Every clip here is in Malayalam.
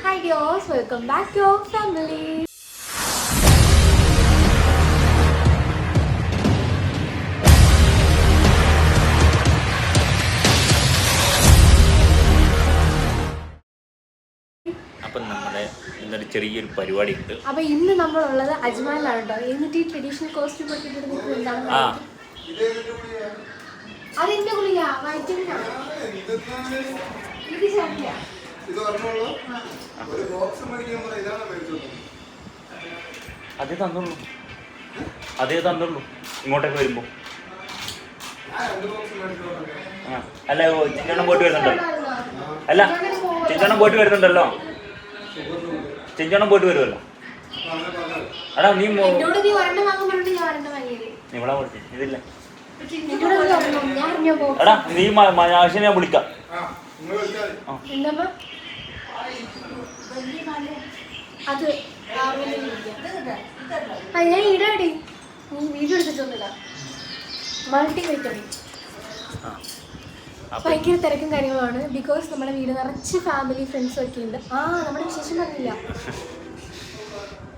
Hi ഡിയോസ് welcome back to our family അപ്പം നമ്മുടെ ഇന്നൊരു ചെറിയൊരു പരിപാടി ഉണ്ട് അപ്പൊ ഇന്ന് നമ്മളുള്ളത് അജ്മാനിലാണ് കേട്ടോ എന്നിട്ട് ഈ ട്രഡീഷണൽ കോസ്റ്റ്യൂം ഒക്കെ ഇട്ടിട്ട് നിൽക്കുന്നത് എന്താണ് ആ. അതെന്റെ ഗുളിക വൈറ്റമിൻ ഇത് ശരിയാ ഇത് പറഞ്ഞോളൂ. ഒരു ബോക്സ് മേടിക്കാൻ പറഞ്ഞാൽ ഇതാണ് മേടിച്ചോളൂ അതേ തന്നുള്ളൂ. അതേ തന്നുള്ളൂ. ഇങ്ങോട്ടേക്ക് വരുമ്പോ. ആ അല്ല ഓ, പോയിട്ട് വരുന്നുണ്ടല്ലോ. അല്ല ചിഞ്ചോണം പോയിട്ട് വരുന്നുണ്ടല്ലോ. ചിഞ്ചോണം പോയിട്ട് വരുമല്ലോ. അടാ എടാ നീ ഇവിടെ ഇതില്ല. എടാ നീ ഞാൻ വിളിക്കാം. അത് ആ ഞാൻ ഇടാടി. നീ വീഡിയോ എടുത്തിട്ടൊന്നുമില്ല. മൾട്ടി വൈറ്റമിൻ ഭയങ്കര തിരക്കും കാര്യങ്ങളുമാണ്. ബിക്കോസ് നമ്മുടെ വീട് നിറച്ച് ഫാമിലി ഫ്രണ്ട്സ് ഒക്കെ ഉണ്ട്. ആ നമ്മുടെ വിശേഷം പറഞ്ഞില്ല.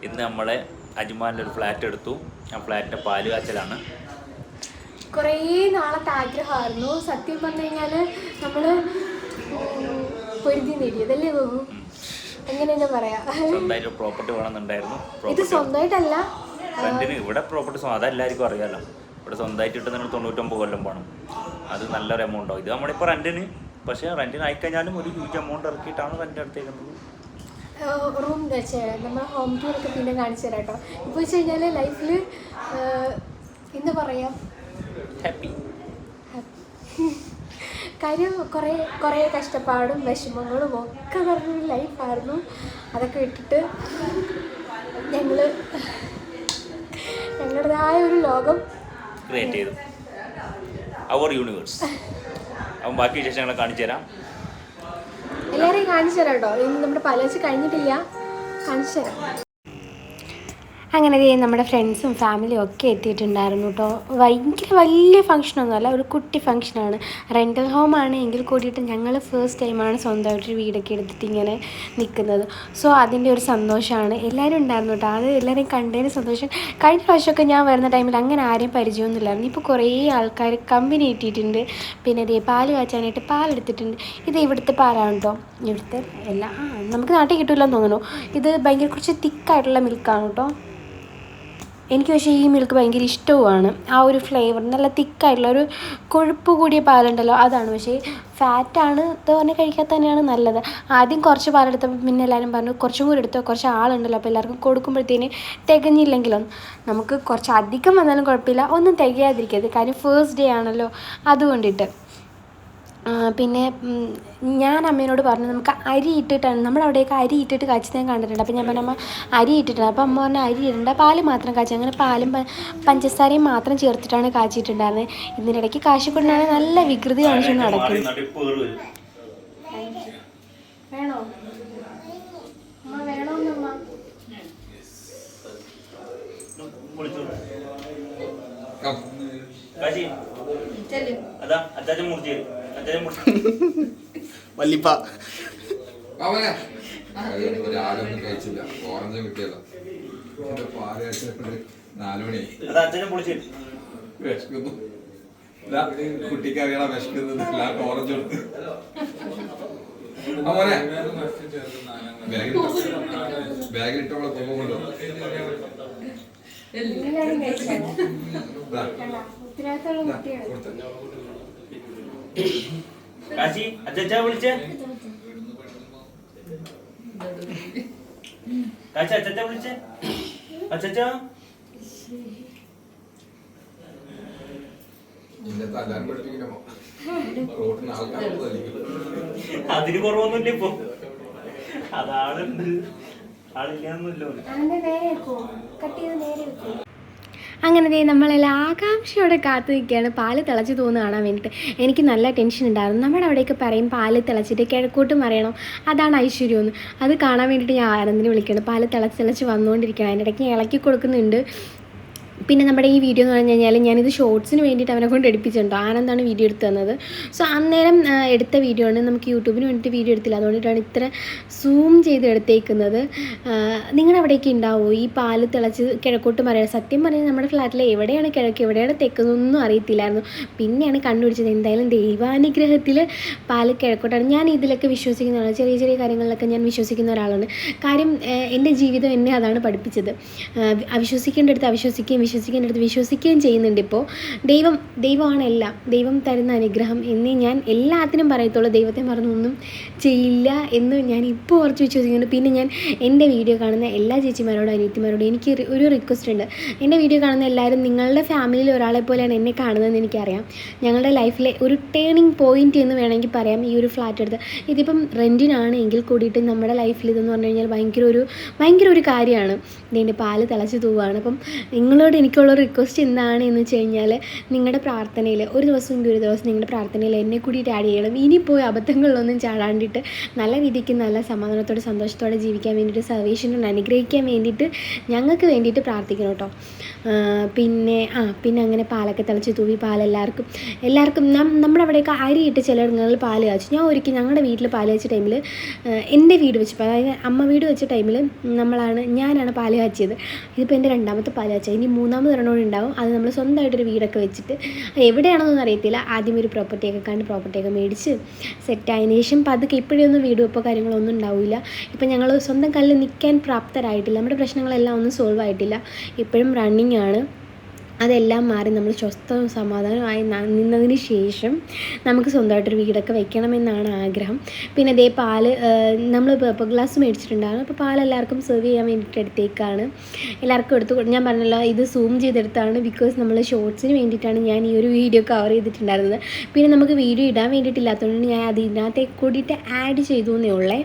ഇന്ന് നമ്മളെ അജ്മാനിൽ ഒരു ഫ്ലാറ്റ് എടുത്തു. ആ ഫ്ലാറ്റിന്റെ പാൽ കാച്ചലാണ്. കുറേ നാളത്തെ ആഗ്രഹമായിരുന്നു. സത്യം പറഞ്ഞു കഴിഞ്ഞാൽ നമ്മൾ പൊരുതി നേടിയതല്ലേ ഗോപു എങ്ങനെ തന്നെ പറയാ? സ്വന്തമായിട്ട് പ്രോപ്പർട്ടി വേണമെന്നുണ്ടായിരുന്നു. ഇത് സ്വന്തമായിട്ടല്ല. റെന്റിന് ഇവിടെ പ്രോപ്പർട്ടി അതെല്ലാവർക്കും അറിയാലോ. ഇവിടെ സ്വന്തമായിട്ട് കിട്ടുന്ന തൊണ്ണൂറ്റൊമ്പത് കൊല്ലം വേണം അത് നല്ലൊരു എമൗണ്ട് ആവും. ഇത് നമ്മളിപ്പോൾ റെന്റിന് പക്ഷേ റെന്റിന് ആയിക്കഴിഞ്ഞാലും ഒരു ഹ്യൂജ് എമൗണ്ട് ഇറക്കിയിട്ടാണ് റെന്റ് എടുത്തേക്കുന്നത്. റൂം നമ്മൾ ഹോം ടൂർ ഒക്കെ പിന്നെ കാണിച്ചു തരാം കേട്ടോ ഇപ്പോൾ വെച്ച് കഴിഞ്ഞാൽ ലൈഫിൽ എന്താ പറയാ? ഹാപ്പി കാര്യം കുറേ കുറേ കഷ്ടപ്പാടും വിഷമങ്ങളും ഒക്കെ പറഞ്ഞൊരു ലൈഫായിരുന്നു അതൊക്കെ ഇട്ടിട്ട് ഞങ്ങൾ ഞങ്ങളുടേതായ ഒരു ലോകം ക്രിയേറ്റ് ചെയ്തു. അവർ യൂണിവേഴ്സ് അപ്പം ബാക്കി വിശേഷങ്ങളെ കാണിച്ചു തരാം. എല്ലാവരെയും കാണിച്ചു തരാം കേട്ടോ. നമ്മുടെ പലച്ച് കഴിഞ്ഞിട്ടില്ല. കാണിച്ചു തരാം. അങ്ങനെ നമ്മുടെ ഫ്രണ്ട്സും ഫാമിലിയും ഒക്കെ എത്തിയിട്ടുണ്ടായിരുന്നു കേട്ടോ. ഭയങ്കര വലിയ ഫംഗ്ഷനൊന്നുമല്ല ഒരു കുട്ടി ഫംഗ്ഷനാണ് റെന്റൽ ഹോമാണ് എങ്കിൽ കൂടിയിട്ട് ഞങ്ങൾ ഫസ്റ്റ് ടൈമാണ് സ്വന്തമായിട്ട് ഒരു വീടൊക്കെ എടുത്തിട്ട് ഇങ്ങനെ നിൽക്കുന്നത് സോ അതിന്റെ ഒരു സന്തോഷമാണ്. എല്ലാവരും ഉണ്ടായിരുന്നു കേട്ടോ. അത് എല്ലാവരെയും കണ്ടതിന് സന്തോഷം. കഴിഞ്ഞ പ്രാവശ്യമൊക്കെ ഞാൻ വരുന്ന ടൈമിൽ അങ്ങനെ ആരെയും പരിചയമൊന്നുമില്ലായിരുന്നു. ഇപ്പോൾ കുറേ ആൾക്കാർ കമ്പനി കിട്ടിയിട്ടുണ്ട്. പിന്നെ ദേ പാൽ കാച്ചാനായിട്ട് പാലെടുത്തിട്ടുണ്ട് ഇത് ഇവിടുത്തെ പാലാണ് കേട്ടോ. ഇവിടുത്തെ എല്ലാം നമുക്ക് നാട്ടിൽ കിട്ടില്ലെന്ന് തോന്നുന്നു. ഇത് ഭയങ്കര കുറച്ച് തിക്കായിട്ടുള്ള മിൽക്കാണ് കേട്ടോ. എനിക്ക് പക്ഷേ ഈ മിൽക്ക് ഭയങ്കര ഇഷ്ടവുമാണ്. ആ ഒരു ഫ്ലേവർ നല്ല തിക്കായിട്ടുള്ള ഒരു കൊഴുപ്പ് കൂടിയ പാലുണ്ടല്ലോ അതാണ്. പക്ഷേ ഫാറ്റാണ് തോനെ കഴിക്കാത്ത തന്നെയാണ് നല്ലത്. ആദ്യം കുറച്ച് പാലെടുത്തപ്പോൾ പിന്നെ എല്ലാവരും പറഞ്ഞു കുറച്ചും കൂടി എടുത്തോ കുറച്ച് ആളുണ്ടല്ലോ. അപ്പോൾ എല്ലാവർക്കും കൊടുക്കുമ്പോഴത്തേന് തികഞ്ഞില്ലെങ്കിലും നമുക്ക് കുറച്ച് അധികം വന്നാലും കുഴപ്പമില്ല ഒന്നും തികയാതിരിക്കരുത്. കാര്യം ഫേസ്റ്റ് ഡേ ആണല്ലോ അതുകൊണ്ടിട്ട്. പിന്നെ ഞാൻ അമ്മേനോട് പറഞ്ഞു നമുക്ക് അരി ഇട്ടിട്ടാണ് നമ്മുടെ അവിടെയൊക്കെ അരി ഇട്ടിട്ട് കാച്ചി ഞാൻ കണ്ടിട്ടുണ്ട്. അപ്പോൾ ഞാൻ പറഞ്ഞു അമ്മ അരി ഇട്ടിട്ടുണ്ട്. അപ്പോൾ അമ്മ പറഞ്ഞു അരി ഇടണ്ട പാൽ മാത്രം കാച്ചി. അങ്ങനെ പാലും പഞ്ചസാരയും മാത്രം ചേർത്തിട്ടാണ് കാച്ചിട്ടുണ്ടായിരുന്നത് ഇതിനിടയ്ക്ക് കാശിക്കൊണ്ടാണ് നല്ല വികൃതി കാണിച്ചു നടക്കുന്നത്. വേണോ? കാശി. അതാ. അച്ചാച്ചൻ മുറിച്ച് വല്ലിപ്പ കഴിച്ചില്ല. ഓറഞ്ച് കിട്ടിയല്ലോ പാൽ കഴിച്ചപ്പോഴ് നാലുമണിയായി. വിശക്കുന്നു. കുട്ടിക്ക് അറിയണം വിശക്കുന്നത്. എല്ലാവർക്കും ഓറഞ്ച് കൊടുത്ത്. അവനെ ബാഗിലിട്ടോളെ പോകുമല്ലോ എല്ലാവരും കഴിച്ചാൽ ഉത്തരവാദിത്തമുള്ള കുട്ടിയാണ്. കാശി അച്ചാച്ചാ വിളിച്ചേ. കാശി അച്ഛ വിളിച്ചേ. അച്ഛ അതിന് കുറവൊന്നുമില്ല ഇപ്പൊ. അതാളുണ്ട്. ആളില്ലാന്നല്ലോ. അങ്ങനെ ദേ നമ്മളെല്ലാം ആകാംക്ഷയോടെ കാത്തു നിൽക്കുകയാണ്. പാൽ തിളച്ച് തോന്നുന്നു കാണാൻ വേണ്ടിയിട്ട്. എനിക്ക് നല്ല ടെൻഷൻ ഉണ്ടായിരുന്നു. നമ്മുടെ അവിടെയൊക്കെ പറയും പാൽ തിളച്ചിട്ട് കിഴക്കോട്ട് മറിയണം അതാണ് ഐശ്വര്യം എന്ന്. അത് കാണാൻ വേണ്ടിയിട്ട് ഞാൻ ആനന്ദിനെ വിളിക്കണം പാൽ തിളച്ച് തിളച്ച് വന്നുകൊണ്ടിരിക്കുകയാണ്. അതിന്റെ ഇടയ്ക്ക് ഇളക്കി കൊടുക്കുന്നുണ്ട്. പിന്നെ നമ്മുടെ ഈ വീഡിയോ എന്ന് പറഞ്ഞു കഴിഞ്ഞാൽ ഞാനിത് ഷോർട്സിന് വേണ്ടിയിട്ട് അവനെ കൊണ്ട് എടുപ്പിച്ചിട്ടുണ്ടോ. ആനന്ദാണ് വീഡിയോ എടുത്തു തന്നത്. സോ അന്നേരം എടുത്ത വീഡിയോ ആണ് നമുക്ക് യൂട്യൂബിന് വേണ്ടിയിട്ട് വീഡിയോ എടുത്തില്ല. അതുകൊണ്ടിട്ടാണ് ഇത്ര സൂം ചെയ്ത് എടുത്തേക്കുന്നത്. നിങ്ങളുടെ അവിടേക്ക് ഉണ്ടാവുമോ ഈ പാൽ തിളച്ച് കിഴക്കോട്ട് മറിയാൻ സത്യം പറഞ്ഞാൽ നമ്മുടെ ഫ്ലാറ്റിൽ എവിടെയാണ് കിഴക്ക് എവിടെയാണ് തെക്കുന്നൊന്നും അറിയത്തില്ലായിരുന്നു. പിന്നെയാണ് കണ്ടുപിടിച്ചത്. എന്തായാലും ദൈവാനുഗ്രഹത്തിൽ പാൽ കിഴക്കോട്ടാണ്. ഞാൻ ഇതിലൊക്കെ വിശ്വസിക്കുന്ന ഒരാളാണ് ചെറിയ ചെറിയ കാര്യങ്ങളിലൊക്കെ ഞാൻ വിശ്വസിക്കുന്ന ഒരാളാണ്. കാര്യം എന്റെ ജീവിതം എന്നെ അതാണ് പഠിപ്പിച്ചത്. അവിശ്വസിക്കേണ്ടടുത്ത് അവിശ്വസിക്കുകയും വിശ്വസിക്കേണ്ടടുത്ത് വിശ്വസിക്കുകയും ചെയ്യുന്നുണ്ട് ഇപ്പോൾ. ദൈവം ദൈവമാണ് എല്ലാം. ദൈവം തരുന്ന അനുഗ്രഹം എന്നേ ഞാൻ എല്ലാത്തിനും പറയത്തുള്ളൂ. ദൈവത്തെ മറന്നൊന്നും ചെയ്യില്ല എന്ന് ഞാൻ ഇപ്പോൾ ഉറച്ച് വിശ്വസിക്കുന്നുണ്ട്. പിന്നെ ഞാൻ എന്റെ വീഡിയോ കാണുന്ന എല്ലാ ചേച്ചിമാരോടും അനിയത്തിമാരോടും എനിക്ക് ഒരു- റിക്വസ്റ്റ് ഉണ്ട്. എന്റെ വീഡിയോ കാണുന്ന എല്ലാവരും നിങ്ങളുടെ ഫാമിലിയിൽ ഒരാളെ പോലെയാണ് എന്നെ കാണുന്നതെന്ന് എനിക്കറിയാം. ഞങ്ങളുടെ ലൈഫിലെ ഒരു ടേണിംഗ് പോയിന്റ് എന്ന് വേണമെങ്കിൽ പറയാം ഈ ഒരു ഫ്ലാറ്റ് എടുത്ത്. ഇതിപ്പം റെന്റിനാണ് എങ്കിൽ കൂടിയിട്ട് നമ്മുടെ ലൈഫിൽ ഇതെന്ന് പറഞ്ഞു കഴിഞ്ഞാൽ ഭയങ്കര ഒരു ഭയങ്കര ഒരു കാര്യമാണ്. ഇതിന്റെ പാൽ തിളച്ച് തൂവാണ്. അപ്പം നിങ്ങളോട് എനിക്കുള്ള റിക്വസ്റ്റ് എന്താണ് എന്ന് വെച്ച് കഴിഞ്ഞാൽ നിങ്ങളുടെ പ്രാർത്ഥനയിൽ ഒരു ദിവസം ഒരു ദിവസം നിങ്ങളുടെ പ്രാർത്ഥനയിൽ എന്നെ കൂടി ആഡ് ചെയ്യണം. ഇനി പോയി അബദ്ധങ്ങളിലൊന്നും ചാടാണ്ടിട്ട് നല്ല രീതിക്ക് നല്ല സമാധാനത്തോടെ സന്തോഷത്തോടെ ജീവിക്കാൻ വേണ്ടിയിട്ട് സർവേഷനോട് അനുഗ്രഹിക്കാൻ വേണ്ടിയിട്ട് ഞങ്ങൾക്ക് വേണ്ടിയിട്ട് പ്രാർത്ഥിക്കണം കേട്ടോ പിന്നെ ആ പിന്നെ അങ്ങനെ പാലൊക്കെ തിളച്ച് തൂവി പാലെല്ലാവർക്കും എല്ലാവർക്കും നം നമ്മുടെ അവിടെയൊക്കെ അരിയിട്ട് ചിലയിടങ്ങളിൽ പാൽ കാച്ചു. ഞാൻ ഒരിക്കൽ ഞങ്ങളുടെ വീട്ടിൽ പാൽ കാച്ച ടൈമിൽ എന്റെ വീട് വെച്ചപ്പോൾ അതായത് അമ്മ വീട് വെച്ച ടൈമിൽ നമ്മളാണ് ഞാനാണ് പാൽ കാച്ചിയത്. ഇതിപ്പോൾ എന്റെ രണ്ടാമത്തെ പാൽ കാച്ച. ഇനി മൂന്നാമത് ഒരെണ്ണം ഉണ്ടാവും. അത് നമ്മൾ സ്വന്തമായിട്ടൊരു വീടൊക്കെ വെച്ചിട്ട് എവിടെയാണെന്നൊന്നും അറിയത്തില്ല. ആദ്യം ഒരു പ്രോപ്പർട്ടിയൊക്കെ കണ്ട് പ്രോപ്പർട്ടിയൊക്കെ മേടിച്ച് സെറ്റായതിനു ശേഷം പതുക്കെ ഇപ്പോഴൊന്നും വീട് വെപ്പോ കാര്യങ്ങളൊന്നും ഉണ്ടാവില്ല ഇപ്പം ഞങ്ങൾ സ്വന്തം കല്ലിൽ നിൽക്കാൻ പ്രാപ്തരായിട്ടില്ല. നമ്മുടെ പ്രശ്നങ്ങളെല്ലാം ഒന്നും സോൾവ് ആയിട്ടില്ല. ഇപ്പോഴും റണ്ണിങ് ആണ്. അതെല്ലാം മാറി നമ്മൾ സ്വസ്ഥവും സമാധാനമായി നിന്നതിന് ശേഷം നമുക്ക് സ്വന്തമായിട്ടൊരു വീടൊക്കെ വെക്കണമെന്നാണ് ആഗ്രഹം. പിന്നെ അതേ പാൽ നമ്മൾ ഇപ്പോൾ ഗ്ലാസ് മേടിച്ചിട്ടുണ്ടായിരുന്നു. അപ്പോൾ പാൽ എല്ലാവർക്കും സെർവ് ചെയ്യാൻ വേണ്ടിയിട്ട് എടുത്തേക്കാണ്. എല്ലാവർക്കും എടുത്ത് ഞാൻ പറഞ്ഞല്ലോ ഇത് സൂം ചെയ്തെടുത്താണ് ബിക്കോസ് നമ്മൾ ഷോർട്സിന് വേണ്ടിയിട്ടാണ് ഞാൻ ഈ ഒരു വീഡിയോ കവർ ചെയ്തിട്ടുണ്ടായിരുന്നത്. പിന്നെ നമുക്ക് വീഡിയോ ഇടാൻ വേണ്ടിയിട്ടില്ലാത്തതുകൊണ്ട് ഞാൻ അത് ഇതിനകത്തേക്ക് കൂടിയിട്ട് ആഡ് ചെയ്തു എന്നേ ഉള്ളേ.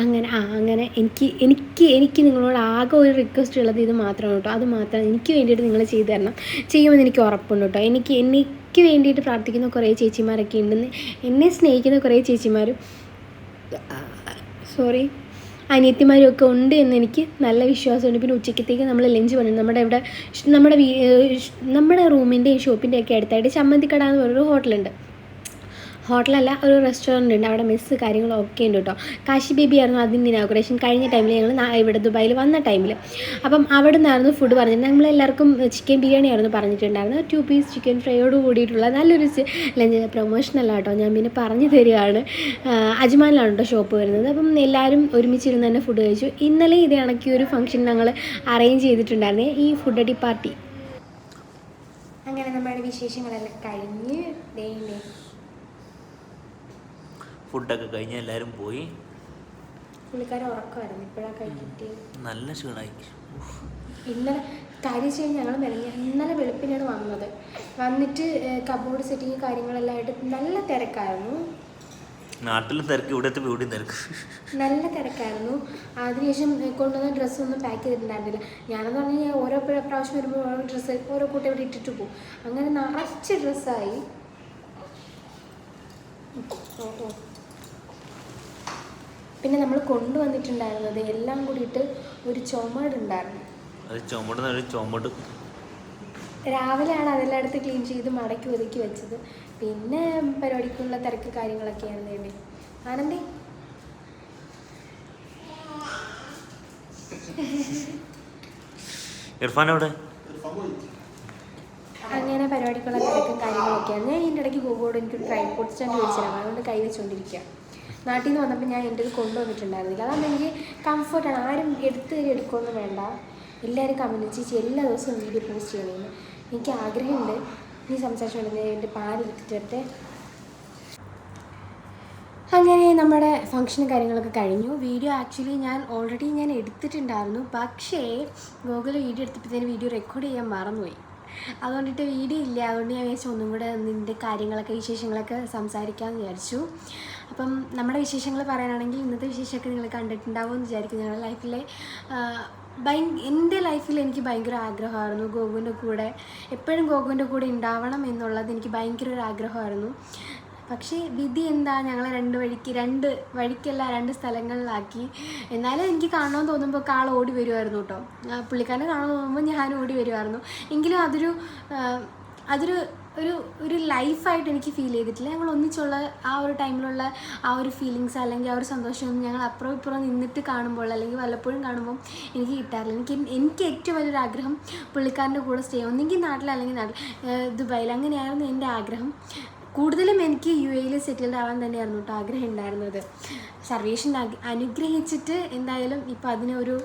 അങ്ങനെ ആ അങ്ങനെ. എനിക്ക് എനിക്ക് എനിക്ക് നിങ്ങളോട് ആകെ ഒരു റിക്വസ്റ്റ് ഉള്ളത് ഇത് മാത്രമാണ് കേട്ടോ. അത് മാത്രം എനിക്ക് വേണ്ടിയിട്ട് നിങ്ങൾ ചെയ്തു തരണം. ചെയ്യുമെന്ന് എനിക്ക് ഉറപ്പുണ്ട് കേട്ടോ. എനിക്ക് എനിക്ക് വേണ്ടിയിട്ട് പ്രാർത്ഥിക്കുന്ന കുറേ ചേച്ചിമാരൊക്കെ ഉണ്ടെന്ന് എന്നെ സ്നേഹിക്കുന്ന കുറേ ചേച്ചിമാരും സോറി അനിയത്തിമാരും ഒക്കെ ഉണ്ട് എന്ന് എനിക്ക് നല്ല വിശ്വാസമുണ്ട്. പിന്നെ ഉച്ചക്കത്തേക്ക് നമ്മൾ ലഞ്ച് പറഞ്ഞു നമ്മുടെ ഇവിടെ നമ്മുടെ നമ്മുടെ റൂമിന്റെയും ഷോപ്പിന്റെയൊക്കെ അടുത്തായിട്ട് ചമ്മന്തിക്കട എന്ന് പറഞ്ഞൊരു ഹോട്ടലുണ്ട് ഹോട്ടലല്ല ഒരു റെസ്റ്റോറന്റ് ഉണ്ട്. അവിടെ മെസ്സ് കാര്യങ്ങളൊക്കെ ഉണ്ട് കേട്ടോ കാശി ബേബി ആയിരുന്നു അതിന്റെ ഇനാഗുറേഷൻ കഴിഞ്ഞ ടൈമിൽ ഞങ്ങൾ ഇവിടെ ദുബായിൽ വന്ന ടൈമിൽ അപ്പം അവിടെ നിന്നായിരുന്നു ഫുഡ് പറഞ്ഞത്. നമ്മളെല്ലാവർക്കും ചിക്കൻ ബിരിയാണി ആയിരുന്നു പറഞ്ഞിട്ടുണ്ടായിരുന്നു ടു പീസ് ചിക്കൻ ഫ്രൈയോട് കൂടിയിട്ടുള്ള നല്ലൊരു ലഞ്ച് പ്രൊമോഷനല്ല കേട്ടോ ഞാൻ പിന്നെ പറഞ്ഞു തരികയാണ്. അജ്മാനിലാണ് കേട്ടോ ഷോപ്പ് വരുന്നത്. അപ്പം എല്ലാവരും ഒരുമിച്ചിരുന്ന് തന്നെ ഫുഡ് കഴിച്ചു. ഇന്നലെ ഇത് കണക്കി ഒരു ഫംഗ്ഷൻ ഞങ്ങൾ അറേഞ്ച് ചെയ്തിട്ടുണ്ടായിരുന്നേ. ഈ ഫുഡ് അടി പാർട്ടി അങ്ങനെ നമ്മുടെ വിശേഷങ്ങളെല്ലാം കഴിഞ്ഞ് ദേ ഫുഡൊക്കെ കഴിഞ്ഞ് എല്ലാവരും പോയി. നല്ല ക്ഷീണമായി. ഇന്നലെ കാര്യം ചെയ്യാൻ ഞങ്ങൾ മെനഞ്ഞ ഇന്നലെ വെളുപ്പിനാണ് വന്നത്. വന്നിട്ട് കബോർഡ് സെറ്റിങ് കാര്യങ്ങളെല്ലാം ആയിട്ട് നല്ല തിരക്കായിരുന്നു. നാട്ടിലും തിരക്ക് ഇവിടുത്തെ വീട് തിരക്ക്. നല്ല തിരക്കായിരുന്നു. അതിനുശേഷം കൊണ്ടുവന്ന ഡ്രസ്സൊന്നും പാക്ക് ചെയ്തിട്ടുണ്ടായിരുന്നില്ല. ഞാനെന്ന് പറഞ്ഞു ഞാൻ ഓരോ പ്രാവശ്യം വരുമ്പോൾ ഓരോ ഡ്രസ്സ് ഓരോ കൂട്ടി ഇവിടെ ഇട്ടിട്ട് പോകും. അങ്ങനെ നിറച്ച് ഡ്രസ്സായി ഓ ഓ. പിന്നെ നമ്മൾ കൊണ്ടുവന്നിട്ടുണ്ടായിരുന്നത് എല്ലാം കൂടിയിട്ട് ഒരു ചുമടുണ്ടായിരുന്നു. അത് ചുമട് ചുമട്. രാവിലെയാണ് അതെല്ലാം എടുത്ത് ക്ലീൻ ചെയ്ത് മടക്കി ഒതുക്കി വെച്ചത്. പിന്നെ പരിപാടിക്കുള്ള തിരക്ക് കാര്യങ്ങളൊക്കെയാണ് വേണ്ടി ആനന്ദി? ഇർഫാൻ അങ്ങനെ പരിപാടിക്കുള്ള തിരക്കും കാര്യങ്ങളൊക്കെയാണ്. ഞാൻ ഇതിന്റെ ഇടയ്ക്ക് ഗോകോട് എനിക്ക് ട്രൈപോർട്ട് സ്റ്റാൻഡ് വെച്ചിരുന്നു അതുകൊണ്ട് കൈ വെച്ചുകൊണ്ടിരിക്കുക നാട്ടിൽ നിന്ന് വന്നപ്പോൾ ഞാൻ എന്റെ ഇത് കൊണ്ടുവന്നിട്ടുണ്ടായിരുന്നില്ല. അതാണ് എനിക്ക് കംഫർട്ടാണ് ആരും എടുത്ത് കയറി എടുക്കുമെന്ന് വേണ്ട. എല്ലാവരും കമന്റ് ചേച്ചി എല്ലാ ദിവസവും വീഡിയോ പോസ്റ്റ് ചെയ്യണമെന്ന് എനിക്ക് ആഗ്രഹമുണ്ട്. നീ സംസാരിച്ചുകൊണ്ടിരുന്ന എന്റെ പാലെടുത്തിട്ട് അങ്ങനെ നമ്മുടെ ഫംഗ്ഷനും കാര്യങ്ങളൊക്കെ കഴിഞ്ഞു. വീഡിയോ ആക്ച്വലി ഞാൻ ഓൾറെഡി ഞാൻ എടുത്തിട്ടുണ്ടായിരുന്നു. പക്ഷേ ഗൂഗിൾ വീഡിയോ എടുത്തപ്പോഴത്തേന് വീഡിയോ റെക്കോർഡ് ചെയ്യാൻ മറന്നുപോയി. അതുകൊണ്ടിട്ട് വീഡിയോ ഇല്ല. അതുകൊണ്ട് ഞാൻ വിചാരിച്ചു ഒന്നും കൂടെ നിന്റെ കാര്യങ്ങളൊക്കെ വിശേഷങ്ങളൊക്കെ സംസാരിക്കാമെന്ന് വിചാരിച്ചു. അപ്പം നമ്മുടെ വിശേഷങ്ങൾ പറയാനാണെങ്കിൽ ഇന്നത്തെ വിശേഷമൊക്കെ നിങ്ങൾ കണ്ടിട്ടുണ്ടാവും എന്ന് വിചാരിക്കും ഞങ്ങളുടെ ലൈഫിലെ ഭയ എന്റെ ലൈഫിൽ എനിക്ക് ഭയങ്കര ആഗ്രഹമായിരുന്നു. ഗോകുവിന്റെ കൂടെ എപ്പോഴും ഗോകുവിന്റെ കൂടെ ഉണ്ടാവണം എന്നുള്ളത് എനിക്ക് ഭയങ്കര ഒരു ആഗ്രഹമായിരുന്നു. പക്ഷേ വിധി എന്താ? ഞങ്ങളെ രണ്ട് വഴിക്ക് രണ്ട് വഴിക്കല്ല രണ്ട് സ്ഥലങ്ങളിലാക്കി. എന്നാലും എനിക്ക് കാണണമെന്ന് തോന്നുമ്പോൾ കാൾ ഓടി വരുമായിരുന്നു കേട്ടോ പുള്ളിക്കാരനെ കാണാൻ തോന്നുമ്പോൾ ഞാൻ ഓടി വരുമായിരുന്നു എങ്കിലും അതൊരു അതൊരു ഒരു ഒരു ലൈഫായിട്ട് എനിക്ക് ഫീൽ ചെയ്തിട്ടില്ല. ഞങ്ങൾ ഒന്നിച്ചുള്ള ആ ഒരു ടൈമിലുള്ള ആ ഒരു ഫീലിങ്സ് അല്ലെങ്കിൽ ആ ഒരു സന്തോഷമൊന്നും ഞങ്ങൾ അപ്പുറം ഇപ്പുറം നിന്നിട്ട് കാണുമ്പോൾ അല്ലെങ്കിൽ വല്ലപ്പോഴും കാണുമ്പോൾ എനിക്ക് കിട്ടാറില്ല. എനിക്ക് എനിക്ക് ഏറ്റവും വലിയൊരു ആഗ്രഹം പുള്ളിക്കാരന്റെ കൂടെ സ്റ്റേ ഒന്നെങ്കിൽ നാട്ടിൽ അല്ലെങ്കിൽ നാട്ടിൽ ദുബായിൽ. അങ്ങനെയായിരുന്നു എന്റെ ആഗ്രഹം. കൂടുതലും എനിക്ക് യു എയിൽ സെറ്റിൽഡ് ആവാൻ തന്നെയായിരുന്നു കേട്ടോ ആഗ്രഹം ഉണ്ടായിരുന്നത്. സർവേഷൻ അനുഗ്രഹിച്ചിട്ട് എന്തായാലും ഇപ്പോൾ അതിനൊരു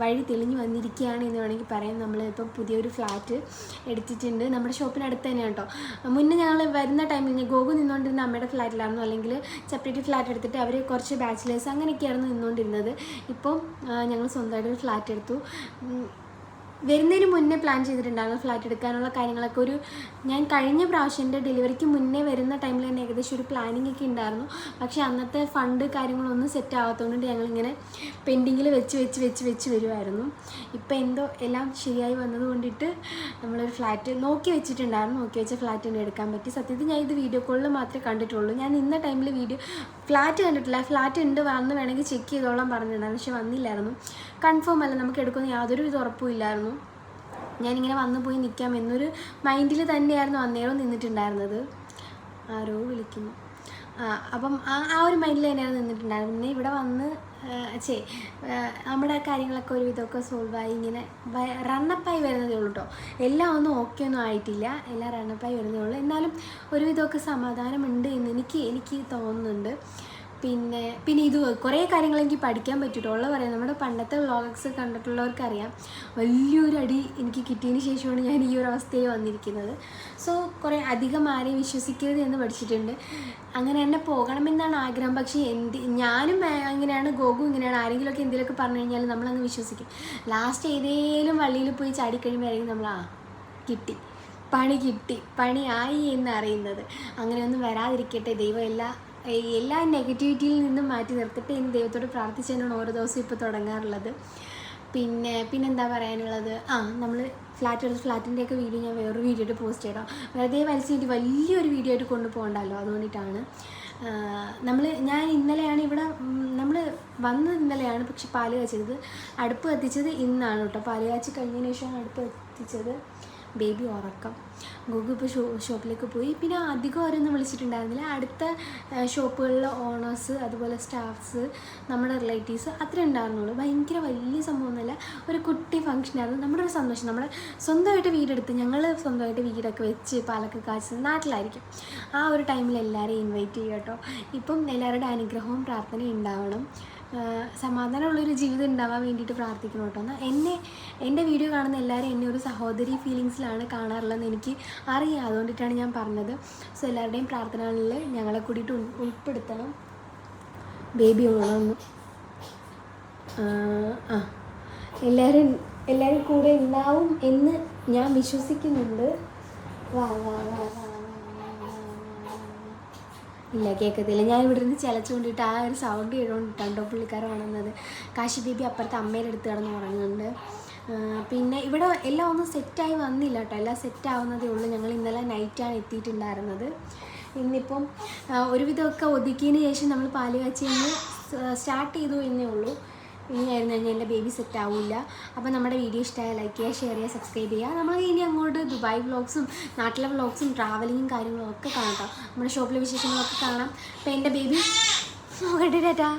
വഴി തെളിഞ്ഞു വന്നിരിക്കുകയാണ് എന്ന് വേണമെങ്കിൽ പറയാം. നമ്മൾ ഇപ്പോൾ പുതിയൊരു ഫ്ലാറ്റ് എടുത്തിട്ടുണ്ട്. നമ്മുടെ ഷോപ്പിനടുത്ത് തന്നെയാണ് കേട്ടോ മുന്നേ ഞങ്ങൾ വരുന്ന ടൈമിൽ ഞാൻ ഗോകു നിന്നുകൊണ്ടിരുന്ന അമ്മയുടെ ഫ്ലാറ്റിലായിരുന്നു അല്ലെങ്കിൽ സെപ്പറേറ്റ് ഫ്ലാറ്റ് എടുത്തിട്ട് അവർ കുറച്ച് ബാച്ചിലേഴ്സ് അങ്ങനെയൊക്കെയായിരുന്നു നിന്നുകൊണ്ടിരുന്നത് ഇപ്പം ഞങ്ങൾ സ്വന്തമായിട്ടൊരു ഫ്ലാറ്റ് എടുത്തു. വരുന്നതിന് മുന്നേ പ്ലാൻ ചെയ്തിട്ടുണ്ടായിരുന്നു ഫ്ലാറ്റ് എടുക്കാനുള്ള കാര്യങ്ങളൊക്കെ. ഒരു ഞാൻ കഴിഞ്ഞ പ്രാവശ്യം എന്റെ ഡെലിവറിക്ക് മുന്നേ വരുന്ന ടൈമിൽ തന്നെ ഏകദേശം ഒരു പ്ലാനിങ് ഒക്കെ ഉണ്ടായിരുന്നു. പക്ഷേ അന്നത്തെ ഫണ്ട് കാര്യങ്ങളൊന്നും സെറ്റ് ആവാത്തതുകൊണ്ട് ഞങ്ങളിങ്ങനെ പെൻഡിങ്ങിൽ വെച്ച് വെച്ച് വെച്ച് വെച്ച് വരുമായിരുന്നു ഇപ്പം എന്തോ എല്ലാം ശരിയായി വന്നത് കൊണ്ടിട്ട് നമ്മളൊരു ഫ്ലാറ്റ് നോക്കി വെച്ചിട്ടുണ്ടായിരുന്നു. നോക്കി വെച്ച ഫ്ലാറ്റ് തന്നെ എടുക്കാൻ പറ്റി. സത്യത്തിൽ ഞാൻ ഇത് വീഡിയോ കോളിൽ മാത്രമേ കണ്ടിട്ടുള്ളൂ. ഞാൻ ഇന്ന ടൈമിൽ വീഡിയോ ഫ്ലാറ്റ് കണ്ടിട്ടില്ല. ഫ്ലാറ്റ് ഉണ്ട് വന്ന് വേണമെങ്കിൽ ചെക്ക് ചെയ്തോളാം പറഞ്ഞിട്ടുണ്ടായിരുന്നു പക്ഷെ വന്നില്ലായിരുന്നു. കൺഫേം അല്ല നമുക്ക് എടുക്കുന്ന യാതൊരു വിധ ഉറപ്പുമില്ലായിരുന്നു ഞാനിങ്ങനെ വന്നു പോയി നിൽക്കാം എന്നൊരു മൈൻഡിൽ തന്നെയായിരുന്നു അന്നേരം നിന്നിട്ടുണ്ടായിരുന്നത്. ആരോ വിളിക്കുന്നു. അപ്പം ആ ആ ഒരു മൈൻഡിൽ തന്നെയാണ് നിന്നിട്ടുണ്ടായിരുന്നത്. പിന്നെ ഇവിടെ വന്ന് ചേ നമ്മുടെ കാര്യങ്ങളൊക്കെ ഒരു ഇതൊക്കെ സോൾവ് ആയി ഇങ്ങനെ റണ്ണപ്പായി വരുന്നതേ ഉള്ളൂ കേട്ടോ എല്ലാം ഒന്നും ഓക്കെ ഒന്നും ആയിട്ടില്ല. എല്ലാം റണ്ണപ്പായി വരുന്നതേ ഉള്ളൂ. എന്നാലും ഒരു ഇതൊക്കെ സമാധാനമുണ്ട് എന്ന് എനിക്ക് എനിക്ക് തോന്നുന്നുണ്ട്. പിന്നെ പിന്നെ ഇത് കുറേ കാര്യങ്ങൾ എനിക്ക് പഠിക്കാൻ പറ്റിയിട്ടുള്ള പറയാം നമ്മുടെ പണ്ടത്തെ വ്ളോഗ്സ് കണ്ടിട്ടുള്ളവർക്കറിയാം. വലിയൊരു അടി എനിക്ക് കിട്ടിയതിന് ശേഷമാണ് ഞാൻ ഈ ഒരു അവസ്ഥയിൽ വന്നിരിക്കുന്നത്. സോ കുറേ അധികം ആരെയും വിശ്വസിക്കരുത് എന്ന് പഠിച്ചിട്ടുണ്ട്. അങ്ങനെ തന്നെ പോകണമെന്നാണ് ആഗ്രഹം. പക്ഷേ എന്ത് ഞാനും അങ്ങനെയാണ് ഗോകും ഇങ്ങനെയാണ്. ആരെങ്കിലുമൊക്കെ എന്തെങ്കിലുമൊക്കെ പറഞ്ഞു കഴിഞ്ഞാൽ നമ്മളങ്ങ് വിശ്വസിക്കും. ലാസ്റ്റ് ഏതേലും വള്ളിയിൽ പോയി ചാടിക്കഴിയുമ്പോഴായിരിക്കും നമ്മൾ ആ കിട്ടി. പണി കിട്ടി. പണിയായി എന്ന് അറിയുന്നത്. അങ്ങനെയൊന്നും വരാതിരിക്കട്ടെ. ദൈവം എല്ലാ എല്ലാ നെഗറ്റിവിറ്റിയിൽ നിന്നും മാറ്റി നിർത്തിട്ട് ഇനി ദൈവത്തോട് പ്രാർത്ഥിച്ചതിനാണ് ഓരോ ദിവസം ഇപ്പോൾ തുടങ്ങാറുള്ളത്. പിന്നെ പിന്നെ എന്താ പറയാനുള്ളത്? ആ നമ്മൾ ഫ്ലാറ്റ് എടുത്ത് ഫ്ലാറ്റിന്റെയൊക്കെ വീഡിയോ ഞാൻ വേറൊരു വീഡിയോ ആയിട്ട് പോസ്റ്റ് ചെയ്യണം. വെറുതെ വലിച്ചിട്ട് വലിയൊരു വീഡിയോ ആയിട്ട് കൊണ്ടുപോകണ്ടല്ലോ അതുകൊണ്ടിട്ടാണ്. നമ്മൾ ഞാൻ ഇന്നലെയാണ് ഇവിടെ നമ്മൾ വന്നത് ഇന്നലെയാണ് പക്ഷെ പാൽ കാച്ചത്. അടുപ്പ് കത്തിച്ചത് ഇന്നാണ് കേട്ടോ. പാൽ കാച്ചി കഴിഞ്ഞതിന് ശേഷമാണ് അടുപ്പ് കത്തിച്ചത്. ബേബി ഉറക്കം. ഗൂഗിൾ ഇപ്പോൾ ഷോ ഷോപ്പിലേക്ക് പോയി. പിന്നെ അധികം അവരൊന്നും വിളിച്ചിട്ടുണ്ടായിരുന്നില്ല. അടുത്ത ഷോപ്പുകളിലെ ഓണേഴ്സ് അതുപോലെ സ്റ്റാഫ്സ് നമ്മുടെ റിലേറ്റീവ്സ് അത്രേ ഉണ്ടായിരുന്നുള്ളൂ. ഭയങ്കര വലിയ സംഭവമൊന്നുമല്ല. ഒരു കുട്ടി ഫംഗ്ഷനായിരുന്നു നമ്മുടെ ഒരു സന്തോഷം. നമ്മൾ സ്വന്തമായിട്ട് വീടെടുത്ത് ഞങ്ങൾ സ്വന്തമായിട്ട് വീടൊക്കെ വെച്ച് പാലൊക്കെ കാച്ച് നാട്ടിലായിരിക്കും. ആ ഒരു ടൈമിൽ എല്ലാവരെയും ഇൻവൈറ്റ് ചെയ്യുക കേട്ടോ. ഇപ്പം എല്ലാവരുടെ അനുഗ്രഹവും പ്രാർത്ഥനയും ഉണ്ടാവണം. സമാധാനമുള്ളൊരു ജീവിതം ഉണ്ടാവാൻ വേണ്ടിയിട്ട് പ്രാർത്ഥിക്കണം കേട്ടോ. എന്നാൽ എന്നെ എന്റെ വീഡിയോ കാണുന്ന എല്ലാവരും എന്നെ ഒരു സഹോദരി ഫീലിങ്സിലാണ് കാണാറുള്ളതെന്ന് എനിക്ക് അറിയാം. അതുകൊണ്ടിട്ടാണ് ഞാൻ പറഞ്ഞത്. സോ എല്ലാവരുടെയും പ്രാർത്ഥനകളിൽ ഞങ്ങളെ കൂടിയിട്ട് ഉൾ- ഉൾപ്പെടുത്തണം. ബേബി ഉണർന്നു ആ എല്ലാവരും എല്ലാവരും കൂടെ ഉണ്ടാവും എന്ന് ഞാൻ വിശ്വസിക്കുന്നുണ്ട്. വാ, വാ, വാ. ഇല്ല കേൾക്കത്തില്ല ഞാൻ ഇവിടെ നിന്ന് ചിലച്ചുകൊണ്ടിട്ട് ആ ഒരു സൗണ്ട് കേട്ടോ പുള്ളിക്കാരൻ ഉണർന്നത് കാശി ബേബി അപ്പുറത്ത് അമ്മയുടെ അടുത്ത് കിടന്ന് ഉറങ്ങുന്നുണ്ട്. പിന്നെ ഇവിടെ എല്ലാം ഒന്നും സെറ്റായി വന്നില്ല കേട്ടോ. എല്ലാം സെറ്റാവുന്നതേ ഉള്ളൂ. ഞങ്ങൾ ഇന്നലെ നൈറ്റാണ് എത്തിയിട്ടുണ്ടായിരുന്നത്. ഇന്നിപ്പം ഒരുവിധമൊക്കെ ഒതുക്കിയതിന് ശേഷം നമ്മൾ പാൽ കാച്ചിന്ന് സ്റ്റാർട്ട് ചെയ്തു എന്നേ ഉള്ളൂ. ഇനിയായിരുന്നു കഴിഞ്ഞാൽ എന്റെ ബേബി സെറ്റ് ആവില്ല. അപ്പോൾ നമ്മുടെ വീഡിയോ ഇഷ്ടമായ ലൈക്ക് ചെയ്യുക ഷെയർ ചെയ്യുക സബ്സ്ക്രൈബ് ചെയ്യുക. നമ്മൾ ഇനി അങ്ങോട്ട് ദുബായ് വ്ളോഗ്സും നാട്ടിലെ വ്ളോഗ്സും ട്രാവലിങ്ങും കാര്യങ്ങളും ഒക്കെ കാണാം കേട്ടോ നമ്മുടെ ഷോപ്പിലെ വിശേഷങ്ങളൊക്കെ കാണാം. അപ്പോൾ എന്റെ ബേബി നോക്കട്ടെ ടാറ്റാ